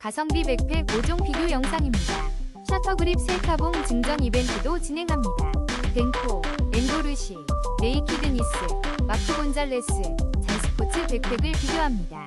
가성비 백팩 5종 비교 영상입니다. 샤터그립 셀카봉 증정 이벤트도 진행합니다. 덴코, 엔도르시, 네이키드니스, 마크 곤잘레스, 잔스포츠 백팩을 비교합니다.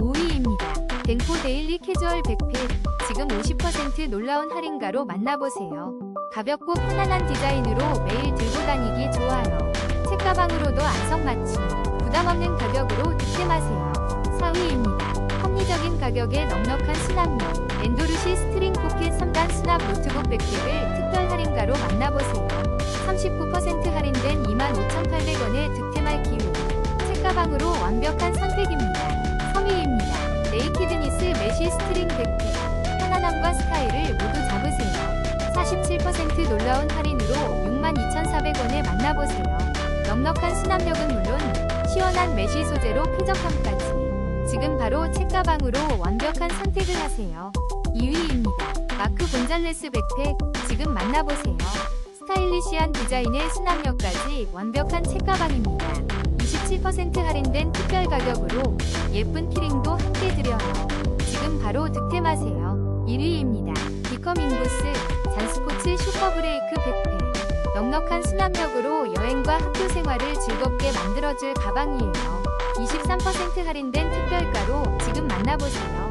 5위입니다. 덴코 데일리 캐주얼 백팩 지금 50% 놀라운 할인가로 만나보세요. 가볍고 편안한 디자인으로 매일 들고 다니기 좋아요. 책가방으로도 안성맞춤, 부담없는 가격으로 득템하세요. 4위입니다. 합리적인 가격에 넉넉한 수납력, 엔도르시 스트링 포켓 3단 수납 노트북 백팩을 특별 할인가로 만나보세요. 39% 할인된 25,800원에 득템할 기회. 책가방으로 완벽한 선택입니다. 3위입니다. 네이키드니스 메쉬 스트링 백팩. 편안함과 스타일을 모두 잡으세요. 47% 놀라운 할인으로 62,400원에 만나보세요. 넉넉한 수납력은 물론 시원한 메쉬 소재로 쾌적함까지. 지금 바로 책가방으로 완벽한 선택을 하세요. 2위입니다. 마크 곤잘레스 백팩 지금 만나보세요. 스타일리시한 디자인의 수납력까지 완벽한 책가방입니다. 27% 할인된 특별 가격으로 예쁜 키링도 함께 드려요. 지금 바로 득템하세요. 1위입니다. 비컴 인구스 잔스포츠 슈퍼브레이크 백팩 넉넉한 수납력으로 여행과 학교 생활을 즐겁게 만들어줄 가방이에요. 23% 할인된 특별가로 지금 만나보세요.